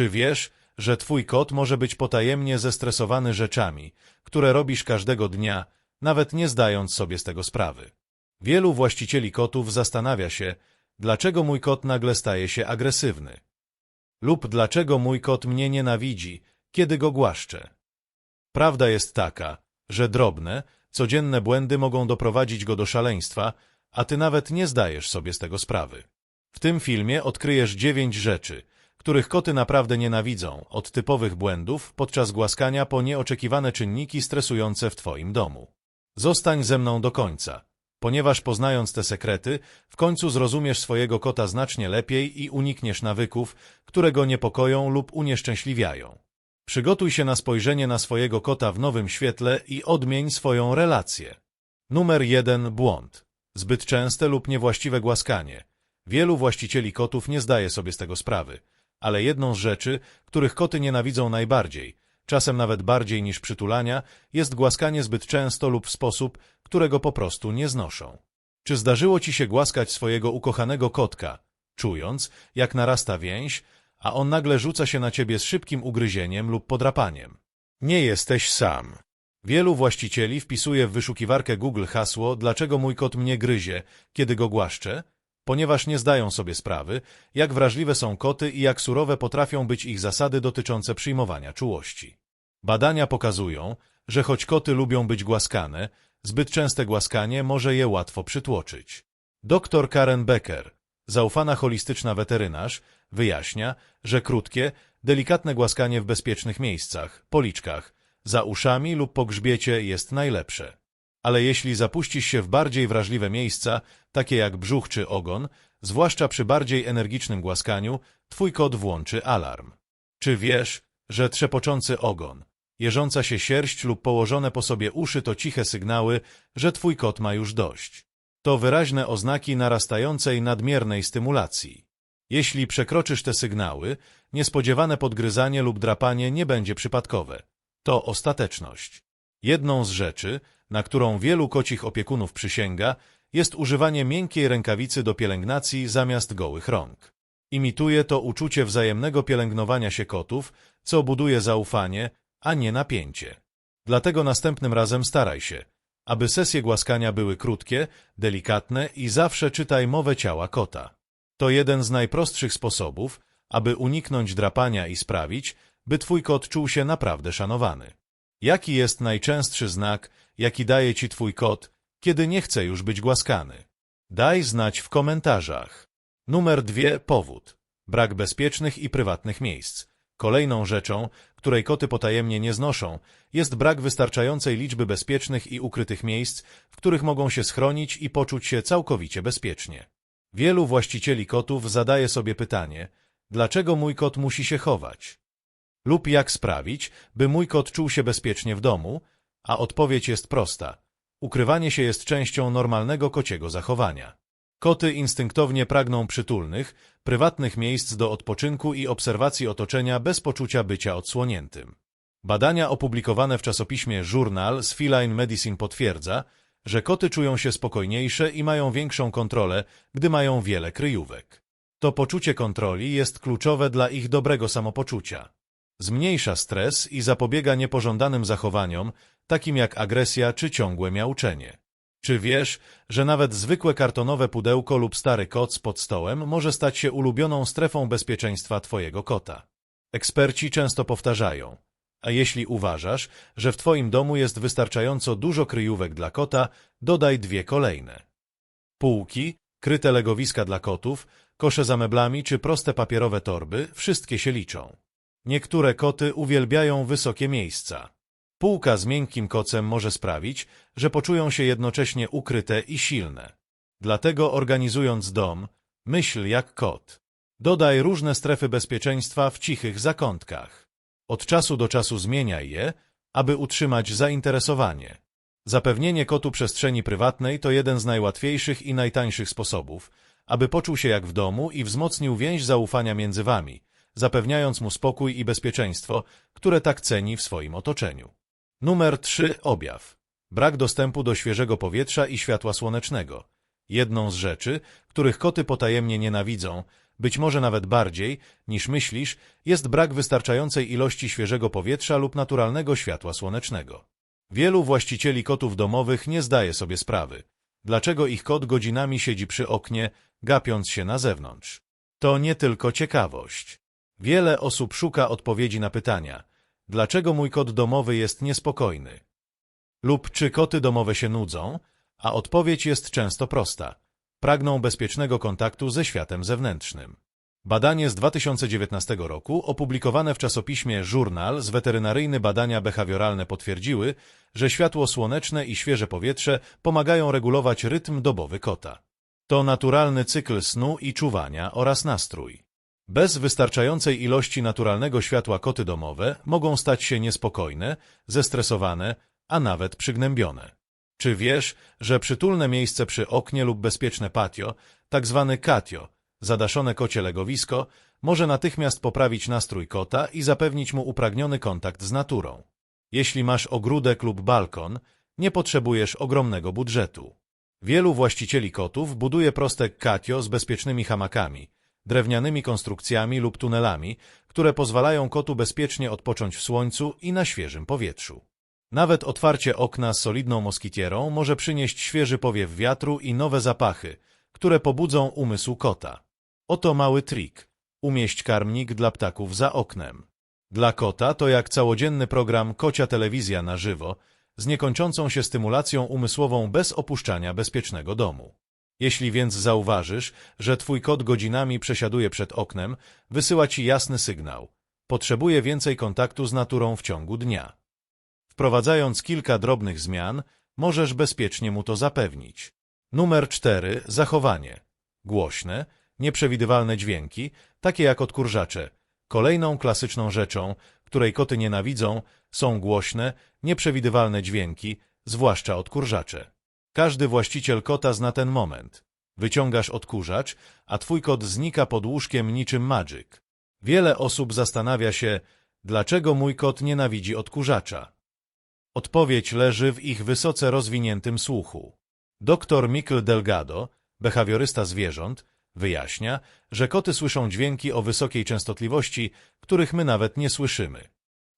Czy wiesz, że twój kot może być potajemnie zestresowany rzeczami, które robisz każdego dnia, nawet nie zdając sobie z tego sprawy? Wielu właścicieli kotów zastanawia się, dlaczego mój kot nagle staje się agresywny. Lub dlaczego mój kot mnie nienawidzi, kiedy go głaszczę. Prawda jest taka, że drobne, codzienne błędy mogą doprowadzić go do szaleństwa, a ty nawet nie zdajesz sobie z tego sprawy. W tym filmie odkryjesz dziewięć rzeczy, których koty naprawdę nienawidzą, od typowych błędów podczas głaskania po nieoczekiwane czynniki stresujące w twoim domu. Zostań ze mną do końca, ponieważ poznając te sekrety, w końcu zrozumiesz swojego kota znacznie lepiej i unikniesz nawyków, które go niepokoją lub unieszczęśliwiają. Przygotuj się na spojrzenie na swojego kota w nowym świetle i odmień swoją relację. Numer jeden błąd. Zbyt częste lub niewłaściwe głaskanie. Wielu właścicieli kotów nie zdaje sobie z tego sprawy, ale jedną z rzeczy, których koty nienawidzą najbardziej, czasem nawet bardziej niż przytulania, jest głaskanie zbyt często lub w sposób, którego po prostu nie znoszą. Czy zdarzyło ci się głaskać swojego ukochanego kotka, czując, jak narasta więź, a on nagle rzuca się na ciebie z szybkim ugryzieniem lub podrapaniem? Nie jesteś sam. Wielu właścicieli wpisuje w wyszukiwarkę Google hasło dlaczego mój kot mnie gryzie, kiedy go głaszczę, ponieważ nie zdają sobie sprawy, jak wrażliwe są koty i jak surowe potrafią być ich zasady dotyczące przyjmowania czułości. Badania pokazują, że choć koty lubią być głaskane, zbyt częste głaskanie może je łatwo przytłoczyć. Dr Karen Becker, zaufana holistyczna weterynarz, wyjaśnia, że krótkie, delikatne głaskanie w bezpiecznych miejscach, policzkach, za uszami lub po grzbiecie jest najlepsze. Ale jeśli zapuścisz się w bardziej wrażliwe miejsca, takie jak brzuch czy ogon, zwłaszcza przy bardziej energicznym głaskaniu, twój kot włączy alarm. Czy wiesz, że trzepoczący ogon, jeżąca się sierść lub położone po sobie uszy to ciche sygnały, że twój kot ma już dość? To wyraźne oznaki narastającej nadmiernej stymulacji. Jeśli przekroczysz te sygnały, niespodziewane podgryzanie lub drapanie nie będzie przypadkowe. To ostateczność. Jedną z rzeczy, na którą wielu kocich opiekunów przysięga, jest używanie miękkiej rękawicy do pielęgnacji zamiast gołych rąk. Imituje to uczucie wzajemnego pielęgnowania się kotów, co buduje zaufanie, a nie napięcie. Dlatego następnym razem staraj się, aby sesje głaskania były krótkie, delikatne i zawsze czytaj mowę ciała kota. To jeden z najprostszych sposobów, aby uniknąć drapania i sprawić, by twój kot czuł się naprawdę szanowany. Jaki jest najczęstszy znak, jaki daje ci twój kot, kiedy nie chce już być głaskany? Daj znać w komentarzach. Numer dwie powód. Brak bezpiecznych i prywatnych miejsc. Kolejną rzeczą, której koty potajemnie nie znoszą, jest brak wystarczającej liczby bezpiecznych i ukrytych miejsc, w których mogą się schronić i poczuć się całkowicie bezpiecznie. Wielu właścicieli kotów zadaje sobie pytanie, dlaczego mój kot musi się chować? Lub jak sprawić, by mój kot czuł się bezpiecznie w domu? A odpowiedź jest prosta. Ukrywanie się jest częścią normalnego kociego zachowania. Koty instynktownie pragną przytulnych, prywatnych miejsc do odpoczynku i obserwacji otoczenia bez poczucia bycia odsłoniętym. Badania opublikowane w czasopiśmie Journal z Feline Medicine potwierdza, że koty czują się spokojniejsze i mają większą kontrolę, gdy mają wiele kryjówek. To poczucie kontroli jest kluczowe dla ich dobrego samopoczucia. Zmniejsza stres i zapobiega niepożądanym zachowaniom, takim jak agresja czy ciągłe miauczenie. Czy wiesz, że nawet zwykłe kartonowe pudełko lub stary koc pod stołem może stać się ulubioną strefą bezpieczeństwa twojego kota? Eksperci często powtarzają, a jeśli uważasz, że w twoim domu jest wystarczająco dużo kryjówek dla kota, dodaj dwie kolejne. Półki, kryte legowiska dla kotów, kosze za meblami czy proste papierowe torby, wszystkie się liczą. Niektóre koty uwielbiają wysokie miejsca. Półka z miękkim kocem może sprawić, że poczują się jednocześnie ukryte i silne. Dlatego organizując dom, myśl jak kot. Dodaj różne strefy bezpieczeństwa w cichych zakątkach. Od czasu do czasu zmieniaj je, aby utrzymać zainteresowanie. Zapewnienie kotu przestrzeni prywatnej to jeden z najłatwiejszych i najtańszych sposobów, aby poczuł się jak w domu i wzmocnił więź zaufania między wami, zapewniając mu spokój i bezpieczeństwo, które tak ceni w swoim otoczeniu. Numer 3. Objaw. Brak dostępu do świeżego powietrza i światła słonecznego. Jedną z rzeczy, których koty potajemnie nienawidzą, Być może nawet bardziej, niż myślisz, jest brak wystarczającej ilości świeżego powietrza lub naturalnego światła słonecznego. Wielu właścicieli kotów domowych nie zdaje sobie sprawy, dlaczego ich kot godzinami siedzi przy oknie, gapiąc się na zewnątrz. To nie tylko ciekawość. Wiele osób szuka odpowiedzi na pytania, dlaczego mój kot domowy jest niespokojny? Lub czy koty domowe się nudzą? A odpowiedź jest często prosta. Pragną bezpiecznego kontaktu ze światem zewnętrznym. Badanie z 2019 roku, opublikowane w czasopiśmie Żurnal z weterynaryjne badania behawioralne potwierdziły, że światło słoneczne i świeże powietrze pomagają regulować rytm dobowy kota. To naturalny cykl snu i czuwania oraz nastrój. Bez wystarczającej ilości naturalnego światła koty domowe mogą stać się niespokojne, zestresowane, a nawet przygnębione. Czy wiesz, że przytulne miejsce przy oknie lub bezpieczne patio, tak zwany katio, zadaszone kocie legowisko, może natychmiast poprawić nastrój kota i zapewnić mu upragniony kontakt z naturą. Jeśli masz ogródek lub balkon, nie potrzebujesz ogromnego budżetu. Wielu właścicieli kotów buduje proste katio z bezpiecznymi hamakami, drewnianymi konstrukcjami lub tunelami, które pozwalają kotu bezpiecznie odpocząć w słońcu i na świeżym powietrzu. Nawet otwarcie okna z solidną moskitierą może przynieść świeży powiew wiatru i nowe zapachy, które pobudzą umysł kota. Oto mały trik. Umieść karmnik dla ptaków za oknem. Dla kota to jak całodzienny program Kocia Telewizja na żywo, z niekończącą się stymulacją umysłową bez opuszczania bezpiecznego domu. Jeśli więc zauważysz, że twój kot godzinami przesiaduje przed oknem, wysyła ci jasny sygnał. Potrzebuje więcej kontaktu z naturą w ciągu dnia. Wprowadzając kilka drobnych zmian, możesz bezpiecznie mu to zapewnić. Numer 4. Zachowanie. Głośne, nieprzewidywalne dźwięki, takie jak odkurzacze. Kolejną klasyczną rzeczą, której koty nienawidzą, są głośne, nieprzewidywalne dźwięki, zwłaszcza odkurzacze. Każdy właściciel kota zna ten moment. Wyciągasz odkurzacz, a twój kot znika pod łóżkiem niczym magic. Wiele osób zastanawia się, dlaczego mój kot nienawidzi odkurzacza. Odpowiedź leży w ich wysoce rozwiniętym słuchu. Dr Mikl Delgado, behawiorysta zwierząt, wyjaśnia, że koty słyszą dźwięki o wysokiej częstotliwości, których my nawet nie słyszymy.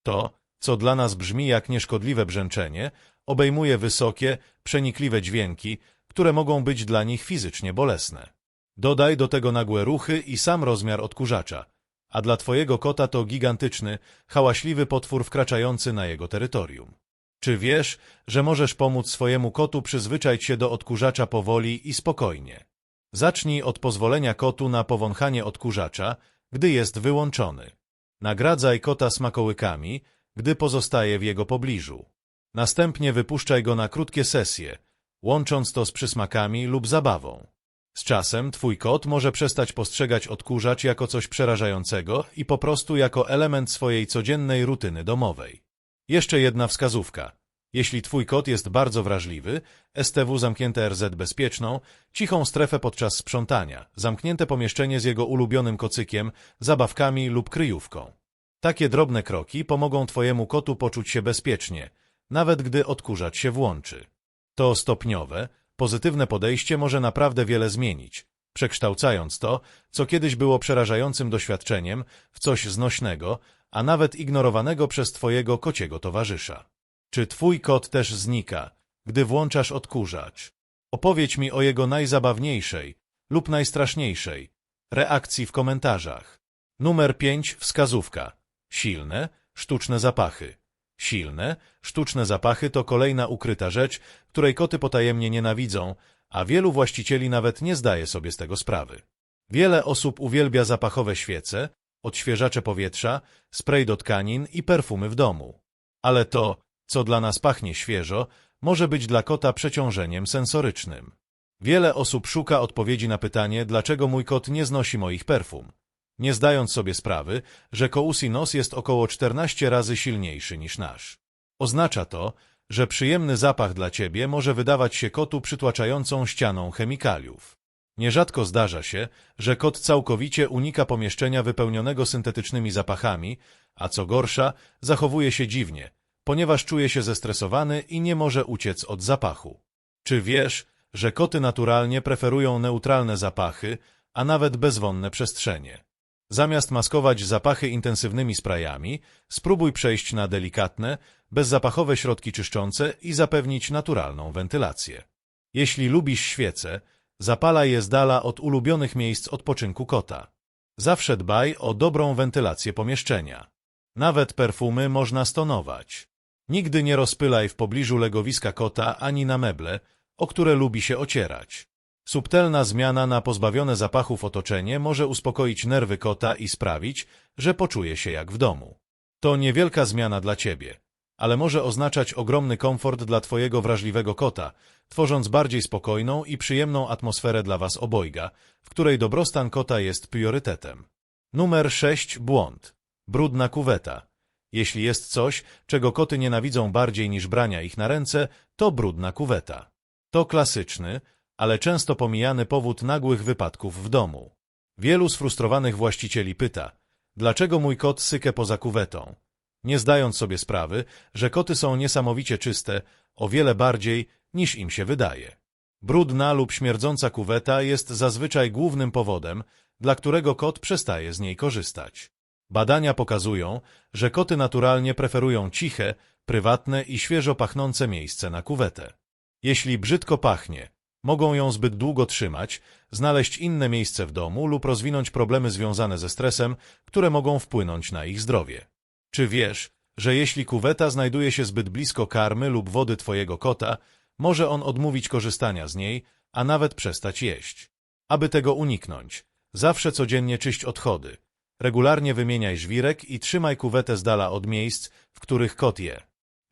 To, co dla nas brzmi jak nieszkodliwe brzęczenie, obejmuje wysokie, przenikliwe dźwięki, które mogą być dla nich fizycznie bolesne. Dodaj do tego nagłe ruchy i sam rozmiar odkurzacza, a dla twojego kota to gigantyczny, hałaśliwy potwór wkraczający na jego terytorium. Czy wiesz, że możesz pomóc swojemu kotu przyzwyczaić się do odkurzacza powoli i spokojnie? Zacznij od pozwolenia kotu na powąchanie odkurzacza, gdy jest wyłączony. Nagradzaj kota smakołykami, gdy pozostaje w jego pobliżu. Następnie wypuszczaj go na krótkie sesje, łącząc to z przysmakami lub zabawą. Z czasem twój kot może przestać postrzegać odkurzacz jako coś przerażającego i po prostu jako element swojej codziennej rutyny domowej. Jeszcze jedna wskazówka. Jeśli twój kot jest bardzo wrażliwy, STW zamknięte RZ bezpieczną, cichą strefę podczas sprzątania, zamknięte pomieszczenie z jego ulubionym kocykiem, zabawkami lub kryjówką. Takie drobne kroki pomogą twojemu kotu poczuć się bezpiecznie, nawet gdy odkurzacz się włączy. To stopniowe, pozytywne podejście może naprawdę wiele zmienić, przekształcając to, co kiedyś było przerażającym doświadczeniem, w coś znośnego, a nawet ignorowanego przez twojego kociego towarzysza. Czy twój kot też znika, gdy włączasz odkurzacz? Opowiedz mi o jego najzabawniejszej lub najstraszniejszej reakcji w komentarzach. Numer 5. Wskazówka. Silne, sztuczne zapachy. Silne, sztuczne zapachy to kolejna ukryta rzecz, której koty potajemnie nienawidzą, a wielu właścicieli nawet nie zdaje sobie z tego sprawy. Wiele osób uwielbia zapachowe świece, odświeżacze powietrza, spray do tkanin i perfumy w domu. Ale to, co dla nas pachnie świeżo, może być dla kota przeciążeniem sensorycznym. Wiele osób szuka odpowiedzi na pytanie, dlaczego mój kot nie znosi moich perfum, nie zdając sobie sprawy, że Kousi nos jest około 14 razy silniejszy niż nasz. Oznacza to, że przyjemny zapach dla ciebie może wydawać się kotu przytłaczającą ścianą chemikaliów. Nierzadko zdarza się, że kot całkowicie unika pomieszczenia wypełnionego syntetycznymi zapachami, a co gorsza, zachowuje się dziwnie, ponieważ czuje się zestresowany i nie może uciec od zapachu. Czy wiesz, że koty naturalnie preferują neutralne zapachy, a nawet bezwonne przestrzenie. Zamiast maskować zapachy intensywnymi sprayami, spróbuj przejść na delikatne, bezzapachowe środki czyszczące i zapewnić naturalną wentylację. Jeśli lubisz świece, zapalaj je z dala od ulubionych miejsc odpoczynku kota. Zawsze dbaj o dobrą wentylację pomieszczenia. Nawet perfumy można stonować. Nigdy nie rozpylaj w pobliżu legowiska kota ani na meble, o które lubi się ocierać. Subtelna zmiana na pozbawione zapachów otoczenie może uspokoić nerwy kota i sprawić, że poczuje się jak w domu. To niewielka zmiana dla ciebie, ale może oznaczać ogromny komfort dla twojego wrażliwego kota, tworząc bardziej spokojną i przyjemną atmosferę dla was obojga, w której dobrostan kota jest priorytetem. Numer 6. Błąd. Brudna kuweta. Jeśli jest coś, czego koty nienawidzą bardziej niż brania ich na ręce, to brudna kuweta. To klasyczny, ale często pomijany powód nagłych wypadków w domu. Wielu sfrustrowanych właścicieli pyta, dlaczego mój kot sykę poza kuwetą? Nie zdając sobie sprawy, że koty są niesamowicie czyste, o wiele bardziej niż im się wydaje. Brudna lub śmierdząca kuweta jest zazwyczaj głównym powodem, dla którego kot przestaje z niej korzystać. Badania pokazują, że koty naturalnie preferują ciche, prywatne i świeżo pachnące miejsce na kuwetę. Jeśli brzydko pachnie, mogą ją zbyt długo trzymać, znaleźć inne miejsce w domu lub rozwinąć problemy związane ze stresem, które mogą wpłynąć na ich zdrowie. Czy wiesz, że jeśli kuweta znajduje się zbyt blisko karmy lub wody twojego kota, może on odmówić korzystania z niej, a nawet przestać jeść. Aby tego uniknąć, zawsze codziennie czyść odchody, regularnie wymieniaj żwirek i trzymaj kuwetę z dala od miejsc, w których kot je.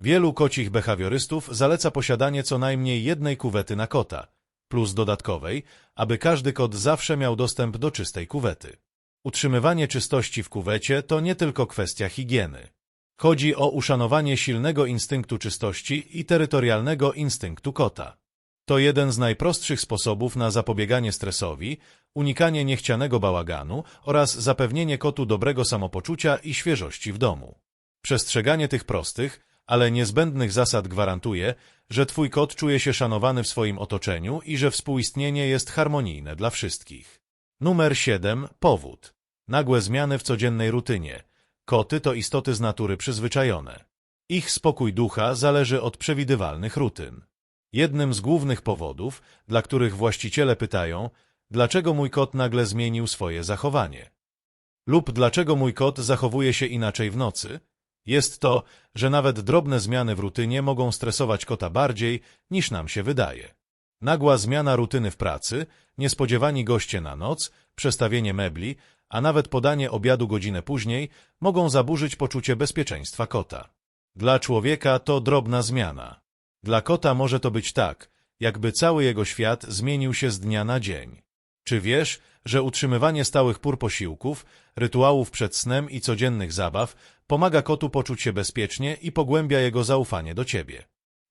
Wielu kocich behawiorystów zaleca posiadanie co najmniej jednej kuwety na kota, plus dodatkowej, aby każdy kot zawsze miał dostęp do czystej kuwety. Utrzymywanie czystości w kuwecie to nie tylko kwestia higieny. Chodzi o uszanowanie silnego instynktu czystości i terytorialnego instynktu kota. To jeden z najprostszych sposobów na zapobieganie stresowi, unikanie niechcianego bałaganu oraz zapewnienie kotu dobrego samopoczucia i świeżości w domu. Przestrzeganie tych prostych, ale niezbędnych zasad gwarantuje, że Twój kot czuje się szanowany w swoim otoczeniu i że współistnienie jest harmonijne dla wszystkich. Numer 7. Powód. Nagłe zmiany w codziennej rutynie. Koty to istoty z natury przyzwyczajone. Ich spokój ducha zależy od przewidywalnych rutyn. Jednym z głównych powodów, dla których właściciele pytają, dlaczego mój kot nagle zmienił swoje zachowanie. Lub dlaczego mój kot zachowuje się inaczej w nocy, jest to, że nawet drobne zmiany w rutynie mogą stresować kota bardziej, niż nam się wydaje. Nagła zmiana rutyny w pracy, niespodziewani goście na noc, przestawienie mebli, a nawet podanie obiadu godzinę później mogą zaburzyć poczucie bezpieczeństwa kota. Dla człowieka to drobna zmiana. Dla kota może to być tak, jakby cały jego świat zmienił się z dnia na dzień. Czy wiesz, że utrzymywanie stałych pór posiłków, rytuałów przed snem i codziennych zabaw pomaga kotu poczuć się bezpiecznie i pogłębia jego zaufanie do ciebie?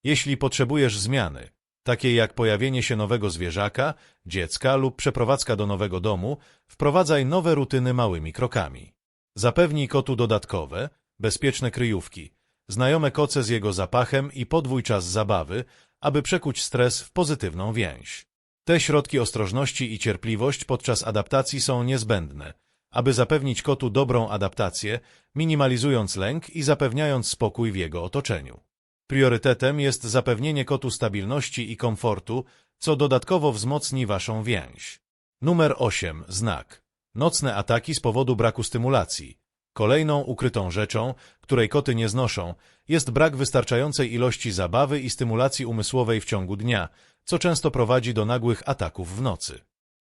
Jeśli potrzebujesz zmiany, takiej jak pojawienie się nowego zwierzaka, dziecka lub przeprowadzka do nowego domu, wprowadzaj nowe rutyny małymi krokami. Zapewnij kotu dodatkowe, bezpieczne kryjówki, znajome koce z jego zapachem i podwój czas zabawy, aby przekuć stres w pozytywną więź. Te środki ostrożności i cierpliwość podczas adaptacji są niezbędne, aby zapewnić kotu dobrą adaptację, minimalizując lęk i zapewniając spokój w jego otoczeniu. Priorytetem jest zapewnienie kotu stabilności i komfortu, co dodatkowo wzmocni waszą więź. Numer 8. Znak. Nocne ataki z powodu braku stymulacji. Kolejną ukrytą rzeczą, której koty nie znoszą, jest brak wystarczającej ilości zabawy i stymulacji umysłowej w ciągu dnia, co często prowadzi do nagłych ataków w nocy.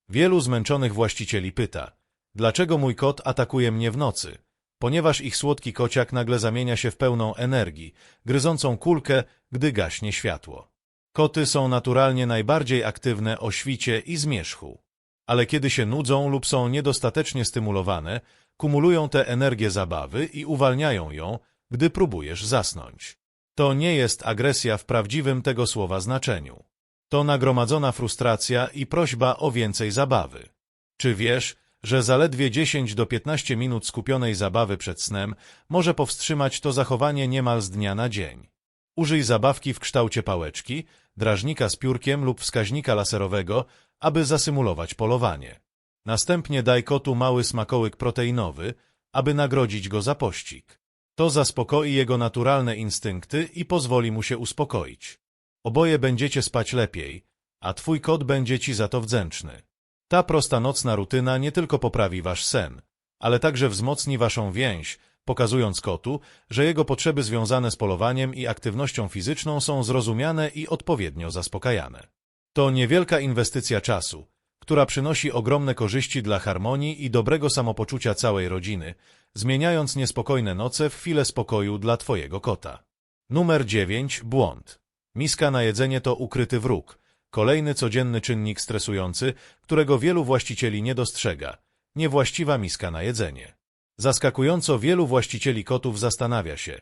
Wielu zmęczonych właścicieli pyta, dlaczego mój kot atakuje mnie w nocy? Ponieważ ich słodki kociak nagle zamienia się w pełną energii, gryzącą kulkę, gdy gaśnie światło. Koty są naturalnie najbardziej aktywne o świcie i zmierzchu. Ale kiedy się nudzą lub są niedostatecznie stymulowane, kumulują tę energię zabawy i uwalniają ją, gdy próbujesz zasnąć. To nie jest agresja w prawdziwym tego słowa znaczeniu. To nagromadzona frustracja i prośba o więcej zabawy. Czy wiesz, że zaledwie 10 do 15 minut skupionej zabawy przed snem może powstrzymać to zachowanie niemal z dnia na dzień? Użyj zabawki w kształcie pałeczki, drażnika z piórkiem lub wskaźnika laserowego, aby zasymulować polowanie. Następnie daj kotu mały smakołyk proteinowy, aby nagrodzić go za pościg. To zaspokoi jego naturalne instynkty i pozwoli mu się uspokoić. Oboje będziecie spać lepiej, a twój kot będzie ci za to wdzięczny. Ta prosta nocna rutyna nie tylko poprawi wasz sen, ale także wzmocni waszą więź, pokazując kotu, że jego potrzeby związane z polowaniem i aktywnością fizyczną są zrozumiane i odpowiednio zaspokajane. To niewielka inwestycja czasu, która przynosi ogromne korzyści dla harmonii i dobrego samopoczucia całej rodziny, zmieniając niespokojne noce w chwilę spokoju dla twojego kota. Numer 9. Błąd. Miska na jedzenie to ukryty wróg. Kolejny codzienny czynnik stresujący, którego wielu właścicieli nie dostrzega. Niewłaściwa miska na jedzenie. Zaskakująco wielu właścicieli kotów zastanawia się,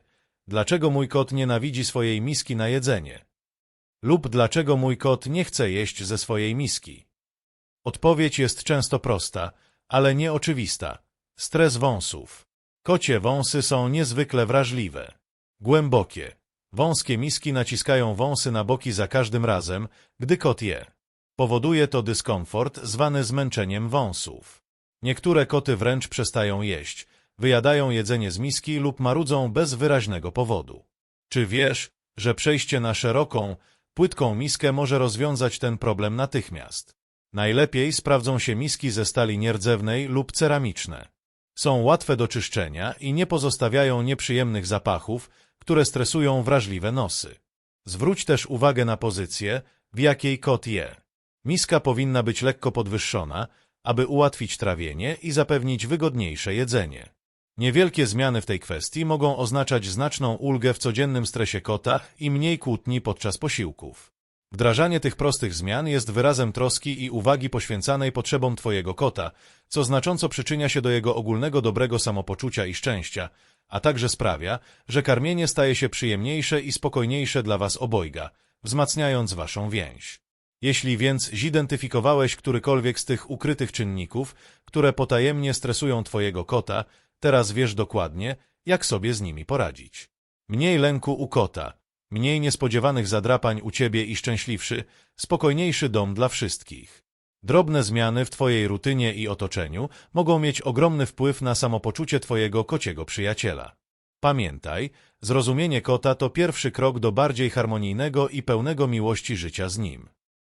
dlaczego mój kot nienawidzi swojej miski na jedzenie. Lub dlaczego mój kot nie chce jeść ze swojej miski. Odpowiedź jest często prosta, ale nieoczywista. Stres wąsów. Kocie wąsy są niezwykle wrażliwe. Głębokie, wąskie miski naciskają wąsy na boki za każdym razem, gdy kot je. Powoduje to dyskomfort zwany zmęczeniem wąsów. Niektóre koty wręcz przestają jeść, wyjadają jedzenie z miski lub marudzą bez wyraźnego powodu. Czy wiesz, że przejście na szeroką, płytką miskę może rozwiązać ten problem natychmiast? Najlepiej sprawdzą się miski ze stali nierdzewnej lub ceramiczne. Są łatwe do czyszczenia i nie pozostawiają nieprzyjemnych zapachów, które stresują wrażliwe nosy. Zwróć też uwagę na pozycję, w jakiej kot je. Miska powinna być lekko podwyższona, aby ułatwić trawienie i zapewnić wygodniejsze jedzenie. Niewielkie zmiany w tej kwestii mogą oznaczać znaczną ulgę w codziennym stresie kota i mniej kłótni podczas posiłków. Wdrażanie tych prostych zmian jest wyrazem troski i uwagi poświęcanej potrzebom Twojego kota, co znacząco przyczynia się do jego ogólnego dobrego samopoczucia i szczęścia, a także sprawia, że karmienie staje się przyjemniejsze i spokojniejsze dla Was obojga, wzmacniając Waszą więź. Jeśli więc zidentyfikowałeś którykolwiek z tych ukrytych czynników, które potajemnie stresują Twojego kota, teraz wiesz dokładnie, jak sobie z nimi poradzić. Mniej lęku u kota, mniej niespodziewanych zadrapań u Ciebie i szczęśliwszy, spokojniejszy dom dla wszystkich. Drobne zmiany w Twojej rutynie i otoczeniu mogą mieć ogromny wpływ na samopoczucie Twojego kociego przyjaciela. Pamiętaj, zrozumienie kota to pierwszy krok do bardziej harmonijnego i pełnego miłości życia z nim.